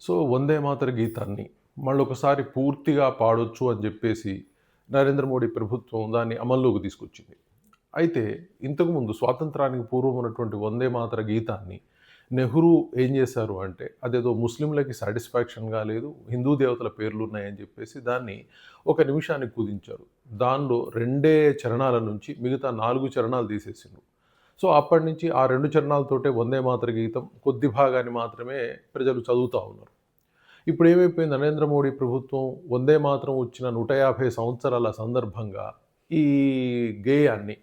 So వందే మాతర గీతాన్ని మళ్ళొకసారి పూర్తిగా పాడొచ్చు అని చెప్పేసి నరేంద్ర మోడీ ప్రభుత్వం దాన్ని అమల్లోకి తీసుకొచ్చింది. అయితే ఇంతకుముందు స్వాతంత్రానికి పూర్వం ఉన్నటువంటి వందే మాతర గీతాన్ని నెహ్రూ ఏం చేశారు అంటే అదేదో ముస్లింలకి సాటిస్ఫాక్షన్ కాలేదు హిందూ దేవతల పేర్లు ఉన్నాయని చెప్పేసి దాన్ని ఒక నిమిషానికి కుదించారు. దానిలో రెండే చరణాల నుంచి మిగతా నాలుగు చరణాలు తీసేసిండ్రు. సో అప్పటి నుంచి ఆ రెండు చరణాలతోటే వందే మాతర గీతం కొద్ది భాగాన్ని మాత్రమే ప్రజలు చదువుతూ ఉన్నారు. ఇప్పుడు ఏమైపోయింది? నరేంద్ర మోడీ ప్రభుత్వం వందే మాత్రం వచ్చిన నూట యాభై సంవత్సరాల సందర్భంగా ఈ గేయాన్ని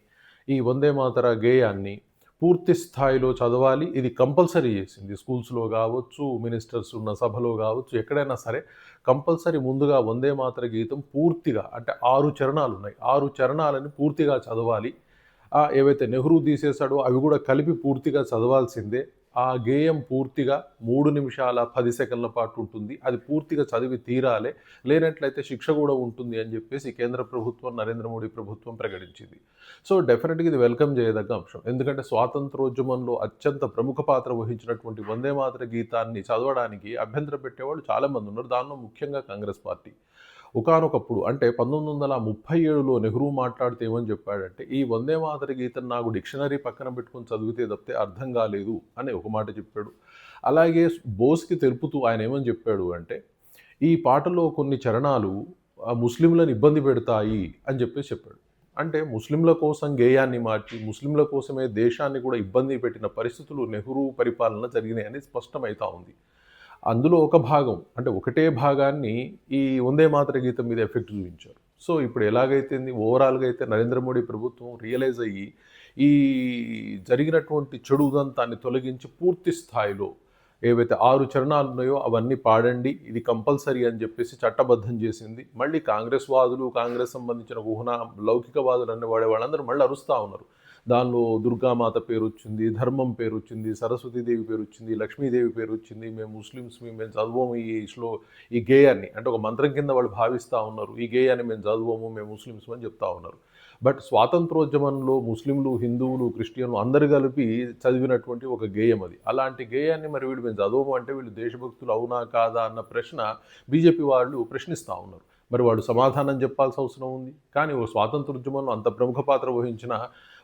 ఈ వందే మాతర గేయాన్ని పూర్తి స్థాయిలో చదవాలి. ఇది కంపల్సరీ చేసింది. స్కూల్స్లో కావచ్చు మినిస్టర్స్ ఉన్న సభలో కావచ్చు ఎక్కడైనా సరే కంపల్సరీ ముందుగా వందే మాతర గీతం పూర్తిగా అంటే ఆరు చరణాలు ఉన్నాయి. ఆరు చరణాలని పూర్తిగా చదవాలి. ఏవైతే నెహ్రూ తీసేశాడో అవి కూడా కలిపి పూర్తిగా చదవాల్సిందే. ఆ గేయం పూర్తిగా మూడు నిమిషాల పది సెకండ్ల పాటు ఉంటుంది. అది పూర్తిగా చదివి తీరాలే. లేనట్లయితే శిక్ష కూడా ఉంటుంది అని చెప్పేసి కేంద్ర ప్రభుత్వం నరేంద్ర మోడీ ప్రభుత్వం ప్రకటించింది. సో డెఫినెట్గా ఇది వెల్కమ్ చేయదగ్గ అంశం. ఎందుకంటే స్వాతంత్రోద్యమంలో అత్యంత ప్రముఖ పాత్ర వహించినటువంటి వందే మాతర గీతాన్ని చదవడానికి అభ్యంతరం పెట్టేవాళ్ళు చాలామంది ఉన్నారు. దానిలో ముఖ్యంగా కాంగ్రెస్ పార్టీ. ఒకనొకప్పుడు అంటే పంతొమ్మిది వందల ముప్పై ఏడులో నెహ్రూ మాట్లాడితే ఏమని చెప్పాడంటే ఈ వందే మాతర గీతను నాకు డిక్షనరీ పక్కన పెట్టుకొని చదివితే తప్పితే అర్థం కాలేదు అని ఒక మాట చెప్పాడు. అలాగే బోస్కి తెలుపుతూ ఆయన ఏమని చెప్పాడు అంటే ఈ పాటలో కొన్ని చరణాలు ఆ ముస్లింలను ఇబ్బంది పెడతాయి అని చెప్పేసి చెప్పాడు. అంటే ముస్లింల కోసం గేయాన్ని మార్చి ముస్లింల కోసమే దేశాన్ని కూడా ఇబ్బంది పెట్టిన పరిస్థితులు నెహ్రూ పరిపాలన జరిగినాయని స్పష్టమవుతా ఉంది. అందులో ఒక భాగం అంటే ఒకటే భాగాన్ని ఈ వందే మాత్ర గీతం మీద ఎఫెక్ట్ చూపించారు. సో ఇప్పుడు ఎలాగైతే ఓవరాల్గా అయితే నరేంద్ర మోడీ ప్రభుత్వం రియలైజ్ అయ్యి ఈ జరిగినటువంటి చెడు ఉదంతాన్ని తొలగించి పూర్తి స్థాయిలో ఏవైతే ఆరు చరణాలు ఉన్నాయో అవన్నీ పాడండి ఇది కంపల్సరీ అని చెప్పేసి చట్టబద్ధం చేసింది. మళ్ళీ కాంగ్రెస్ వాదులు కాంగ్రెస్ సంబంధించిన ఊహన లౌకికవాదులు అనే వాడే వాళ్ళందరూ మళ్ళీ అరుస్తూ ఉన్నారు. దానిలో దుర్గామాత పేరు వచ్చింది ధర్మం పేరు వచ్చింది సరస్వతీదేవి పేరు వచ్చింది లక్ష్మీదేవి పేరు వచ్చింది మేము ముస్లిమ్స్ మేము చదవము ఈ శ్లో ఈ గేయాన్ని. అంటే ఒక మంత్రం కింద వాళ్ళు భావిస్తూ ఉన్నారు ఈ గేయాన్ని మేము చదవము మేము ముస్లిమ్స్ అని చెప్తా ఉన్నారు. బట్ స్వాతంత్రోద్యమంలో ముస్లింలు హిందువులు క్రిస్టియన్లు అందరు కలిపి చదివినటువంటి ఒక గేయం అది. అలాంటి గేయాన్ని మరి వీళ్ళు మేము చదవము అంటే వీళ్ళు దేశభక్తులు అవునా కాదా అన్న ప్రశ్న బీజేపీ వాళ్ళు ప్రశ్నిస్తూ ఉన్నారు. మరి వాడు సమాధానం చెప్పాల్సిన అవసరం ఉంది. కానీ ఓ స్వాతంత్ర ఉద్యమంలో అంత ప్రముఖ పాత్ర వహించిన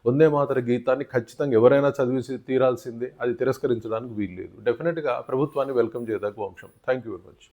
వందే మాతర గీతాన్ని ఖచ్చితంగా ఎవరైనా చదివి తీరాల్సిందే. అది తిరస్కరించడానికి వీల్లేదు. డెఫినెట్గా ప్రభుత్వాన్ని వెల్కమ్ చేయదగ్గ అంశం థ్యాంక్ యూ వెరీ మచ్